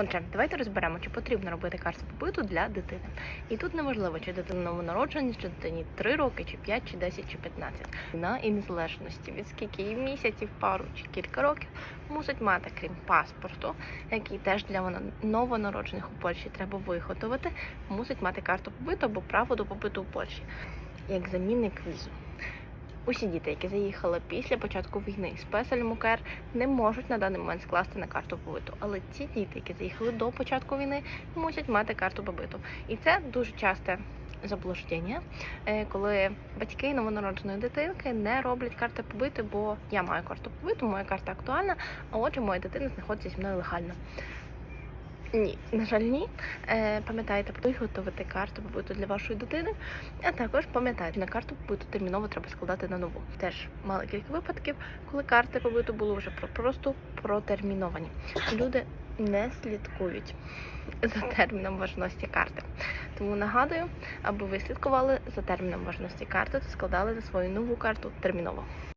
Отже, давайте розберемо, чи потрібно робити карту побиту для дитини. І тут неважливо, чи дитина новонароджена, чи дитині 3 роки, чи 5, чи 10, чи 15. На і незалежності від скільки їй місяців, пару чи кілька років мусить мати, крім паспорту, який теж для вона- новонароджених у Польщі треба виготовити, мусить мати карту побиту або право до побиту у Польщі як замінник візу. Усі діти, які заїхали після початку війни з ПСЛ-МУКР, не можуть на даний момент скласти на карту побиту. Але ці діти, які заїхали до початку війни, мусять мати карту побиту. І це дуже часте заблуждення, е, коли батьки новонародженої дитинки не роблять карти побити, бо я маю карту побиту, моя карта актуальна, а отже, моя дитина знаходиться зі мною легально. Ні, на жаль, ні. Е, пам'ятайте виготовити карту побиту для вашої дитини, а також пам'ятайте, на карту побиту терміново треба складати на нову. Теж мали кілька випадків, коли карти побиту були вже просто протерміновані. Люди не слідкують за терміном важності карти. Тому нагадую, аби ви слідкували за терміном важності карти та складали на свою нову карту терміново.